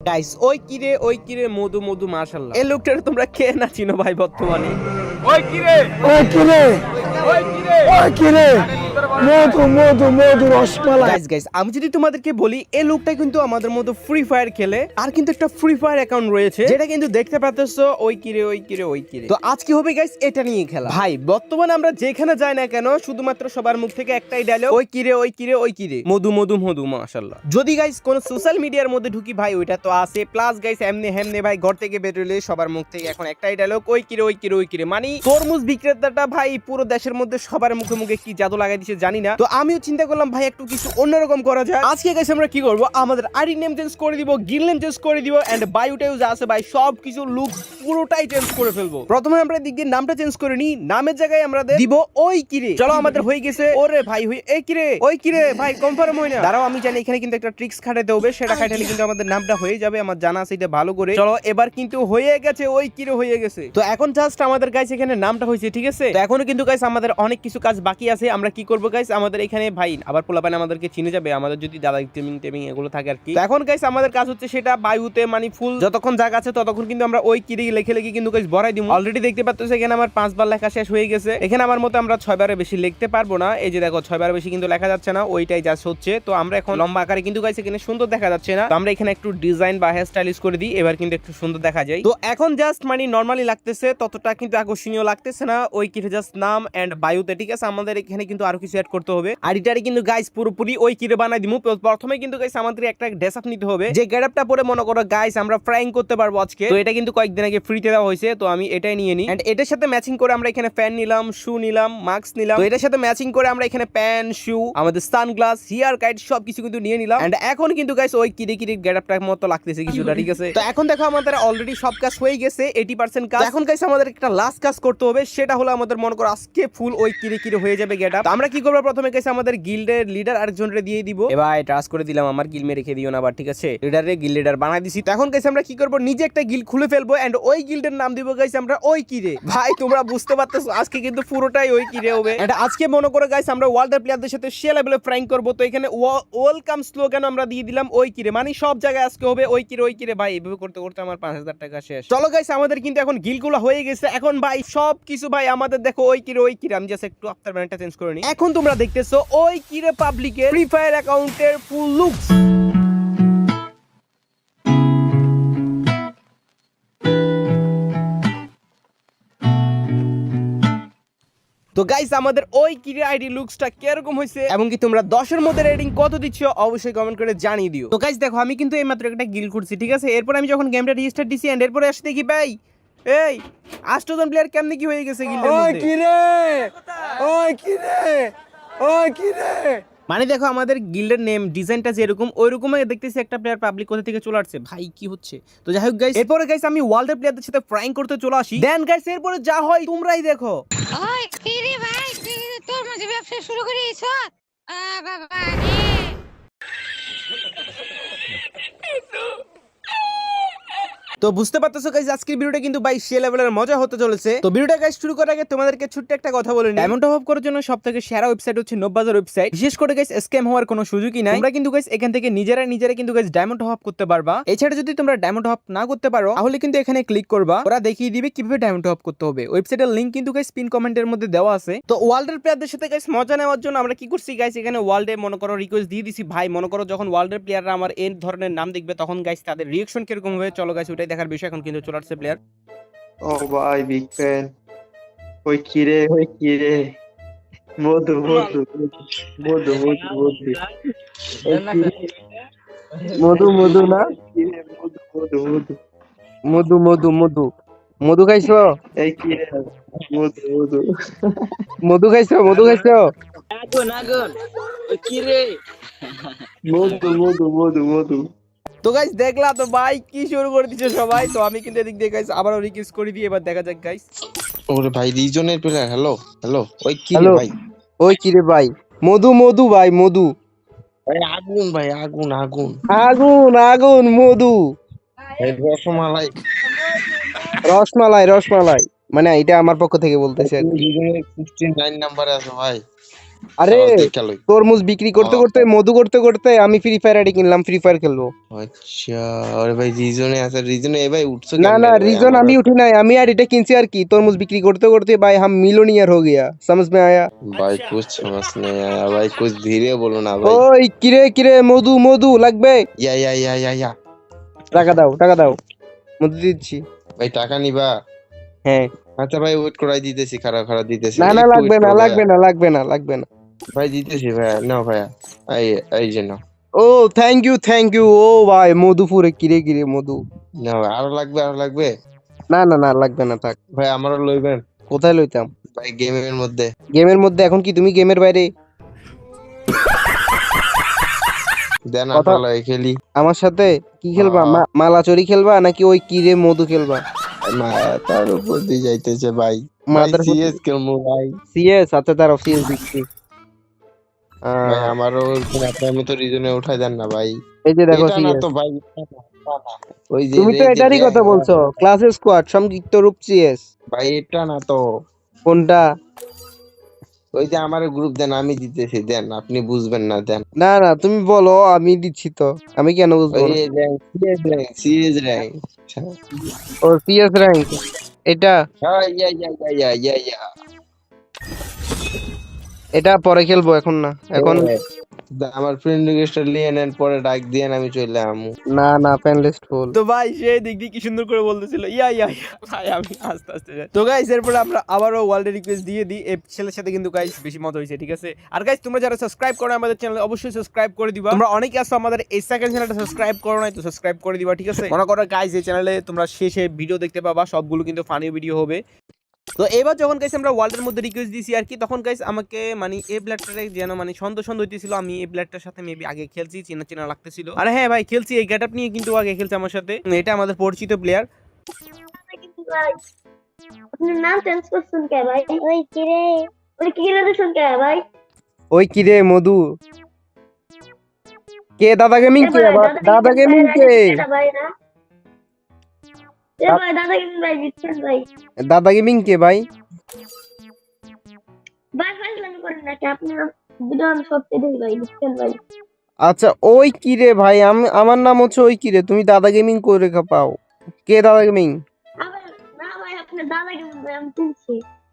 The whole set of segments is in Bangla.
গাইস ওই কিরে ওই কিরে মধু মধু মার্শাল্লাহ এই লোকটার তোমরা কে না চিনো ভাই বর্তমানে? ওই কিরে! ওই কিরে! আমি যদি তোমাদেরকে বলি, এই কিন্তু আমাদের মতো ফ্রি ফায়ার খেলে, আর কিন্তু একটা ফ্রি ফায়ার অ্যাকাউন্ট রয়েছে, যেটা কিন্তু দেখতে পাচ্ছ, ওই কিরে ওই কিরে ওই কিরে। তো হবে গাইস এটা নিয়ে খেলা। ভাই, বর্তমানে আমরা যেখানে যাই না কেন, শুধুমাত্র সবার মুখ থেকে একটাই ডায়লগ ওই কিরে ওই কিরে ওই কিরে। মধু মধু মধু মাশাল্লাহ যদি গাইস কোন সোশ্যাল মিডিয়ার মধ্যে ঢুকি, ভাই, ওইটা তো আছে। প্লাস গাইস এমনি, হেমনে, ভাই, ঘর থেকে বেরোলে সবার মুখ থেকে এখন একটাই ডায়লগ ওই কিরে ওই কিরে ওই কিরে। মানে তরমুজ বিক্রেতাটা, ভাই, পুরো দেশের মধ্যে সবার মুখে মুখে কি জাদু লাগাই দিছে জানি না। তো আমিও চিন্তা করলাম ভাই একটু কিছু অন্যরকম করা যায় আজকে গাইস আমরা কি করব? আমাদের আইডি নেম চেঞ্জ করে দিব গিল নেম চেঞ্জ করে দিব এন্ড বায়োটাও যা আছে ভাই সব কিছু লুক পুরোটাই চেঞ্জ করে ফেলব। প্রথমে আমরা দিক দিয়ে নামটা চেঞ্জ করে নি নামের জায়গায় আমরা দিব ওই কিরে চলো আমাদের হয়ে গেছে। ওরে ভাই হই এই কিরে ওই কিরে ভাই কনফার্ম হয় না। দাঁড়াও আমি জানি এখানে কিন্তু একটা ট্রিক্স খাটাতে হবে। সেটা খাটালে কিন্তু আমাদের নামটা হয়ে যাবে। আমার জানা আছে এটা ভালো করে। চলো এবার কিন্তু হয়ে গেছে ওই কিরে হয়ে গেছে। তো এখন জাস্ট আমাদের গাইস এখানে নামটা হয়েছে ঠিক আছে? তো এখনও কিন্তু গাইস আমাদের অনেক কিছু কাজ বাকি আছে, আমরা কি করব গাইস আমাদের এখানে ভাই, আবার পোলাপান আমাদেরকে চিনে যাবে, আমাদের যদি দাদা টেমিং টেমিং এগুলো থাকে আর কি। এখন গাইস আমাদের কাজ হচ্ছে সেটা বায়ুতে মানে ফুল যতক্ষণ জায়গা আছে ততক্ষণ কিন্তু আমরা ওই কিরি লেখে লেখে কিন্তু গাইস ভরাই দিব অলরেডি দেখতে পাচ্ছ এখানে আমার পাঁচবার লেখা শেষ হয়ে গেছে। এখানে আমার মতো আমরা ছয়বারের বেশি লিখতে পারব না। এই যে দেখো ছয়বার বেশি কিন্তু লেখা যাচ্ছে না, ওইটাই জাস্ট হচ্ছে। তো আমরা এখন লম্বা আকারে কিন্তু গাইস এখানে সুন্দর দেখা যাচ্ছে না। তো আমরা এখানে একটু ডিজাইন বা হেয়ার স্টাইলিশ করে দিই, এবার কিন্তু একটু সুন্দর দেখা যায়। তো এখন জাস্ট মানে নর্মালি লাগতেছে, ততটা কিন্তু আকর্ষণীয় লাগতেছে না। ওই কিরে জাস্ট নাম এন্ড বায়ুতে, ঠিক আছে? আমাদের এখানে কিন্তু আরও কিছু অ্যাড করতে হবে। আইডিটারে কিন্তু গাইস পুরোপুরি ওই কিরে বানাই তো প্রথমে কিন্তু গাইস আমাদের একটা ড্রেস আপ নিতে হবে। যে গেটআপটা পরে মনে করো গাইস আমরা ফ্রাইং করতে পারব আজকে। তো এটা কিন্তু কয়েকদিন আগে ফ্রিতে দেওয়া হয়েছে, তো আমি এটাই নিয়ে নিই। এন্ড এটার সাথে ম্যাচিং করে আমরা এখানে ফ্যান নিলাম শু নিলাম মাস্ক নিলাম। তো এটার সাথে ম্যাচিং করে আমরা এখানে প্যান্ট শু আমাদের সানগ্লাস হিয়ার কাইট সব কিছু কিন্তু নিয়ে নিলাম। এন্ড এখন কিন্তু গাইস ওই কিরি কিরি গেটআপটার মতো লাগতেছে কিছুটা, ঠিক আছে? তো এখন দেখো আমাদের অলরেডি সব কাজ হয়ে গেছে এইটি পার্সেন্ট কাজ। এখন গাইস আমাদের একটা লাস্ট কাজ করতে হবে, সেটা হলো আমাদের মনে করো আজকে ফুল ওই কিরি কিরি হয়ে যাবে গেটআপ। আমরা কি করব? প্রথমে গাইস আমাদের গিল্ডের লিডার আরেকজনরে দিয়ে দিব। এবার ট্রাস করে দিলাম, আমার গিলমে রেখে দিও না, আবার ঠিক আছে? লিডারে গিল লিডার বানাই দিছি। এখন গাইস আমরা কি করব? নিজে একটা গিল খুলে ফেলব এন্ড ওই গিল্ডের নাম দিব গাইস আমরা ওই কিরে ভাই, তোমরা বুঝতে পারতেছো, আজকে কিন্তু পুরোটাই ওই কিরে হবে। এন্ড আজকে মনে করো গাইস আমরা ওয়ার্ল্ডের প্লেয়ারদের সাথে সে লেভেলে ফ্রাইং করব, তো এখানে ওয়েলকাম স্লোগান আমরা দিয়ে দিলাম ওই কিরে মানে সব জায়গায় আজকে হবে ওই কিরে ওই কিরে ভাই, এভাবে করতে করতে আমার পাঁচ হাজার টাকা শেষ। চলো গাইস আমাদের কিন্তু এখন গিলগুলো হয়ে গেছে। এখন ভাই সব কিছু ভাই আমাদের দেখো ওই কিরে ওই কিরে আমি জাস্ট একটু আফটার ব্যান্ডটা চেঞ্জ করে নিই। এখন তোমরা দেখতেছো ওই কিরে পাবলিকের ফ্রি ফায়ার অ্যাকাউন্টের ফুল লুকস তো গাইস আমাদের ওই কিরে আইডি লুকসটা কীরকম হয়েছে, এবং কি তোমরা দশের মধ্যে রেটিং কত দিচ্ছ, অবশ্যই কমেন্ট করে জানিয়ে দিও। তো গাইস দেখো, আমি কিন্তু এইমাত্র একটা গিল করছি ঠিক আছে? এরপর আমি যখন গেমটা রিস্টার্ট দিছি এন্ড এরপরে আসতে দেখি, ভাই এই আষ্টজন প্লেয়ার কেমনে কি হয়ে গেছে গিল্ডের ওই মধ্যে? কিরে? ওই কিরে? ওই কিরে? মানে দেখো আমাদের গিল্ডের নেম ডিজাইনটা যেরকম ওই রকমই দেখতেছি একটা প্লেয়ার পাবলিক কোথা থেকে চলে আসছে। ভাই কি হচ্ছে? তো যাই হোক গাইস এরপরে গাইস আমি ওয়ার্ল্ডের প্লেয়ারদের সাথে ফ্রাইং করতে চলে আসি। দেন গাইস এরপরে যা হয় তোমরাই দেখো। ওই কিরে ভাই তুই তোর মাঝে ব্যবসা শুরু করেছ আ বাবা রে তো বুঝতে পারতেছো গাইস আজকের ভিডিওটা কিন্তু ভাই সে লেভেলের মজা হতে চলেছে। তো ভিডিওটা গাইস শুরু করার আগে তোমাদেরকে ছোট্ট একটা কথা বলে নিই। অফ করার জন্য সবথেকে সেরা ওয়েবসাইট হচ্ছে নব্বাজার ওয়েবসাইট বিশেষ করে গাইস স্ক্যাম হওয়ার কোনো সুযোগই নাই। তোমরা কিন্তু গাইস এখান থেকে নিজেরা নিজেরা কিন্তু গাইস ডায়মন্ড অফ করতে পারবা। এছাড়া যদি তোমরা ডায়মন্ড অফ না করতে পারো, তাহলে কিন্তু এখানে ক্লিক করবা। ওরা দেখিয়ে দিবে কীভাবে ডায়মন্ড অফ করতে হবে। ওয়েবসাইটের লিংক কিন্তু গাইস পিন কমেন্টের মধ্যে দেওয়া আছে। তো ওয়ার্ল্ডের প্লেয়ারদের সাথে গাইস মজা নেওয়ার জন্য আমরা কি করছি গাইস এখানে ওয়ার্ল্ডে মনে করো রিকোয়েস্ট দিয়ে দিছি, ভাই, মনে করো যখন ওয়ার্ল্ডের প্লেয়াররা আমার এই ধরনের নাম দেখবে, তখন গাইস তাদের রিয়েকশন কীরকম হবে চলো গাইস ওটাই দেখার বিষয় এখন কিন্তু চলে আসছে প্লেয়ার ও ভাই বিগ ফ্যান ওই কিরে ওই কিরে মধু মধু মধু মধু মধু। মধু মধু না? মধু মধু মধু। মধু মধু মধু। মধু খাইছো? এই কিরে মধু মধু। মধু খাইছো? মধু খাইছো? আগুন আগুন কি রে? মধু মধু মধু মধু। তো গাইস দেখলা তো ভাই কি শুরু করে দিচ্ছে সবাই। তো আমি কিন্তু এদিক দিয়ে গাইস আবারও রিকোয়েস্ট করে দিই এবার দেখা যাক গাইস ওরে ভাই রিজনের প্লেয়ার হ্যালো হ্যালো ওই কি রে ভাই? ওই কি রে ভাই? মধু মধু ভাই মধু। ভাই আগুন ভাই আগুন আগুন। আগুন আগুন মধু। এই রসমালাই। রসমালাই রসমালাই। মানে এটা আমার পক্ষ থেকে বলতেছি আর কি। রিজনের সিক্সটি নাইন নাম্বারে আছে ভাই। আরে খেলো তরমুজ বিক্রি করতে ও। করতে মধু করতে করতে আমি ফ্রি ফায়ার আইডি কিনলাম ফ্রি ফায়ার খেলবো আচ্ছা আরে ভাই রিজনে আছে রিজনে এ ভাই উঠছো না কেমনে না রে ভাই? রিজন আমার- আমি উঠি নাই আমি আইডিটা কিনছি আর কি তরমুজ বিক্রি করতে করতে भाई हम मिलोनियर हो गया समझ में आया भाई कुछ समझ नहीं आया भाई कुछ धीरे बोलो ना भाई ওই কিরে কিরে মধু মধু লাগবে या या या या या টাকা দাও টাকা দাও মধু দিচ্ছি ভাই টাকা নিবা হ্যাঁ। আচ্ছা ভাই ওয়েট করাই দিতেছি খারাপ খারাপ দিতেছি। না না লাগবে না লাগবে ভাইয়া। না লাগবে না লাগবে না। ভাই দিতেছি ভাইয়া নাও ভাইয়া। এই এই যে নাও। ও থ্যাংক ইউ থ্যাংক ইউ ও ভাই মধুপুরে কিরে কিরে মধু। আরও লাগবে আরও লাগবে? না না না লাগবে না থাক। ভাই আমারও লইবেন। কোথায় লইতাম? ভাই গেমের মধ্যে। গেমের মধ্যে এখন কি তুমি গেমের বাইরে? দেন খেলি। আমার সাথে কি খেলবা? মালাচুরি খেলবা নাকি ওই কিরে মধু খেলবা? মা তার উপর দিয়ে যাইতেছে ভাই। মাথার সিএস খেলব ভাই। সিএস আচ্ছা তার অফিস দিচ্ছি আমারও ওরকম আপনার মতো রিজনে উঠাই দেন না ভাই। এই যে দেখো সিএস তো ভাই। ওই যে তুমি তো এটারই কথা বলছো ক্লাস স্কোয়াড সংযুক্ত রূপ সিএস ভাই এটা না তো। কোনটা? ওই যে আমার গ্রুপ দেন আমি দিতেছি দেন আপনি বুঝবেন না দেন। না না তুমি বলো আমি দিচ্ছি তো। আমি কেন বুঝব সিএস র্যাঙ্ক সিএস র্যাঙ্ক ও সিএস র্যাঙ্ক এটা? হ্যাঁ ইয়া ইয়া ইয়া ইয়া ইয়া এটা পরে খেলব এখন না এখন দা- আমার ফ্রেন্ড রিকোয়েস্ট নিয়ে নেন পরে ডাক দিয়ে আমি চলে আমু না না প্যান লিস্ট ফুল তো ভাই সে দিক দিয়ে কি সুন্দর করে বলতেছিল। ইয়া ইয়া ভাই আমি আস্তে আস্তে যাই। তো গাইস এরপরে আমরা আবারও ওয়ার্ল্ডে রিকোয়েস্ট দিয়ে দিই। এই ছেলের সাথে কিন্তু গাইস বেশি মত হয়েছে ঠিক আছে? আর গাইস তোমরা যারা সাবস্ক্রাইব করো আমাদের চ্যানেল অবশ্যই সাবস্ক্রাইব করে দিবা। তোমরা অনেকে আসো আমাদের এই সেকেন্ড চ্যানেলটা সাবস্ক্রাইব করো নাই তো সাবস্ক্রাইব করে দিবা ঠিক আছে? মনে করো গাইস এই চ্যানেলে তোমরা শেষে ভিডিও দেখতে পাবা সবগুলো কিন্তু ফানি ভিডিও হবে। তো এবার যখন গাইস আমরা ওয়ার্ল্ডের মধ্যে রিকোয়েস্ট দিছি আর কি তখন গাইস আমাকে মানে এই প্লেয়ারটারে যেন মানে সন্দেহ সন্দেহ হইতেছিল আমি এই প্লেয়ারটার সাথে মেবি আগে খেলছি চেনা চেনা লাগতেছিল। আর হ্যাঁ ভাই খেলছি এই গেটআপ নিয়ে কিন্তু আগে খেলছে আমার সাথে। এটা আমাদের পরিচিত প্লেয়ার আপনার নাম চেঞ্জ করছেন কে ভাই? ওই কিরে ওই কিরে দিচ্ছেন কে ভাই? ওই কিরে মধু? কে? দাদা গেমিং কে দাদা গেমিং কে দাদা গেমিং কে ভাই? আচ্ছা ওই কিরে ভাই? আমি আমার নাম হচ্ছে ওই কিরে তুমি দাদা গেমিং করে পাও। কে দাদা গেমিং?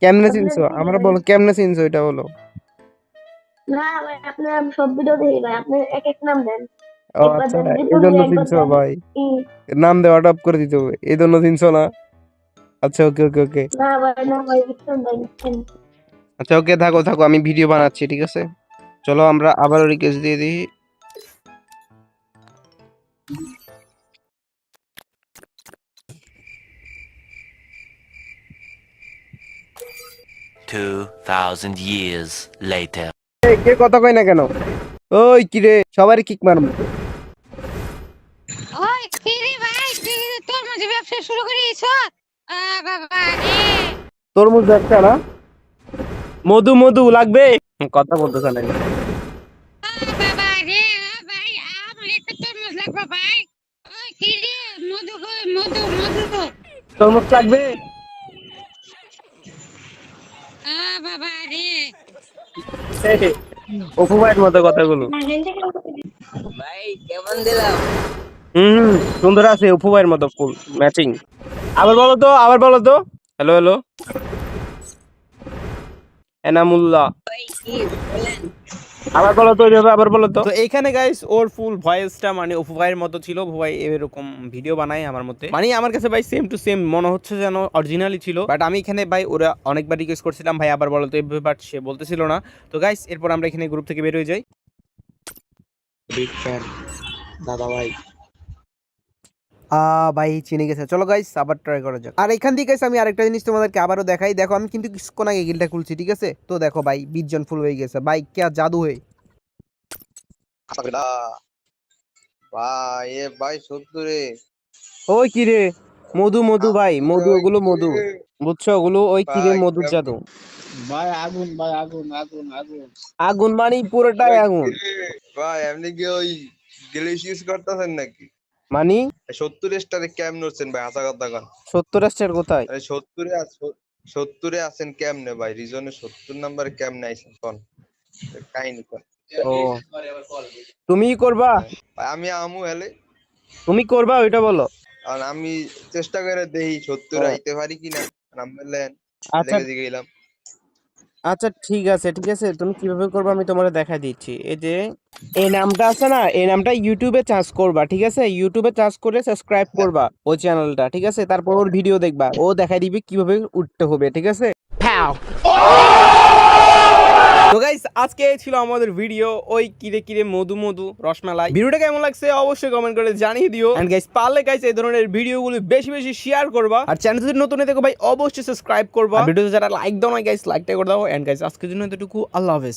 কেমনে চিনছো? আমরা বলো কেমনে চিনছো এটা বলো? না ভাই আপনার সব ভিডিও দেখি ভাই আপনি এক এক নাম দেন। ও আচ্ছা এই জন্য। ভাই। নাম দেওয়া টপ করে দিতে হবে। এই জন্য চিনছো না। আচ্ছা ওকে ওকে ওকে। না ভাই না ভাই দিচ্ছেন ভাই দিচ্ছেন আচ্ছা ওকে থাকো থাকো আমি ভিডিও বানাচ্ছি ঠিক আছে? চলো আমরা আবারও রিকোয়েস্ট দিয়ে দিই। Two thousand years later. কে কথা কয় না কেন? ওই কিরে সবারই কিক মারবো। শুরু তরমুজ না? মধু মধু লাগবে? কথা বলতেছে না। বাবা রে আ ভাই তরমুজ লাগবে ভাই। ওই কিরে মধু কই মধু মধু তরমুজ লাগবে? আ বাবা রে। অপু ভাইয়ের মতো কথাগুলো। হুম হুম, সুন্দর আছে ভাইয়ের মতো ফুল ম্যাচিং আবার বলো তো আবার বলো তো। Hello hello Enamullah. আবার বলো তো ওইভাবে আবার বলো তো। তো এইখানে গাইস ওর ফুল ভয়েসটা মানে অপু ভাইয়ের মতো ছিল অপু ভাই এরকম ভিডিও বানায় আমার মতে। মানে আমার কাছে ভাই সেম টু সেম মনে হচ্ছে যেন অরিজিনালি ছিল। বাট আমি এখানে ভাই ওরা অনেকবার রিকোয়েস্ট করছিলাম ভাই আবার বলো তো এভাবে বাট সে বলতেছিল না। তো গাইস এরপর আমরা এখানে গ্রুপ থেকে বের হয়ে যাই। বিগ ফ্যান দাদা ভাই। ভাই চিনে গেছে। চলো গাইস আবার ট্রাই করা যাক। আর এখান থেকে আমি আরেকটা জিনিস তোমাদেরকে আবারও দেখাই। দেখো আমি কিন্তু কিছুক্ষণ আগে গিলটা খুলছি ঠিক আছে? তো দেখো ভাই বিশ জন ফুল হয়ে গেছে। ভাই কে জাদু হয়ে? ভাই এ ভাই সত্যি রে ওই মধু মধু ভাই মধু ওগুলো মধু। বুঝছ? ওগুলো ওই কিরে জাদু। ভাই আগুন ভাই আগুন আগুন আগুন। আগুন মানে পুরোটাই আগুন। ভাই আপনি কি ওই গ্লিচ ইউজ করতেছেন নাকি? মানে? সত্তর স্টারে কেমন হচ্ছেন ভাই হাসা কথা কন সত্তর আসছে কোথায় সত্তরে সত্তরে আছেন কেমনে ভাই? রিজনে সত্তর নাম্বারে কেমনে আইছেন? কন? কাহিনী কর ও। তুমি করবা? ভাই আমি আমু হেলে। তুমি করবা ওইটা বলো। আর আমি চেষ্টা করে দেখি সত্তর আইতে পারি কিনা নাম্বার লেন। আচ্ছা। গেলাম। আচ্ছা ঠিক আছে ঠিক আছে। তুমি কীভাবে করবে আমি তোমাকে দেখা দিচ্ছি। এই যে, এই নামটা আছে না, এই নামটা ইউটিউবে চার্জ করবা, ঠিক আছে? ইউটিউবে চার্জ করে সাবস্ক্রাইব করবা ওই চ্যানেলটা ঠিক আছে? তারপর ওর ভিডিও দেখবা, ও দেখাই দিবে কীভাবে উঠতে হবে, ঠিক আছে? গাইস আজকে ছিল আমাদের ভিডিও ওই কিরে কিরে মধু মধু, রসমালাই। ভিডিওটা কেমন লাগছে অবশ্যই কমেন্ট করে জানিয়ে দিও। এন্ড গাইস পারলে গাইস এই ধরনের ভিডিওগুলো বেশি বেশি শেয়ার করবা। আর চ্যানেল যদি নতুন থাকো ভাই, অবশ্যই সাবস্ক্রাইব করবা। ভিডিওতে যারা লাইক দাও না গাইস লাইকটা করে দাও। এন্ড গাইস আজকের জন্য এতটুকু। আল্লাহ হাফেজ।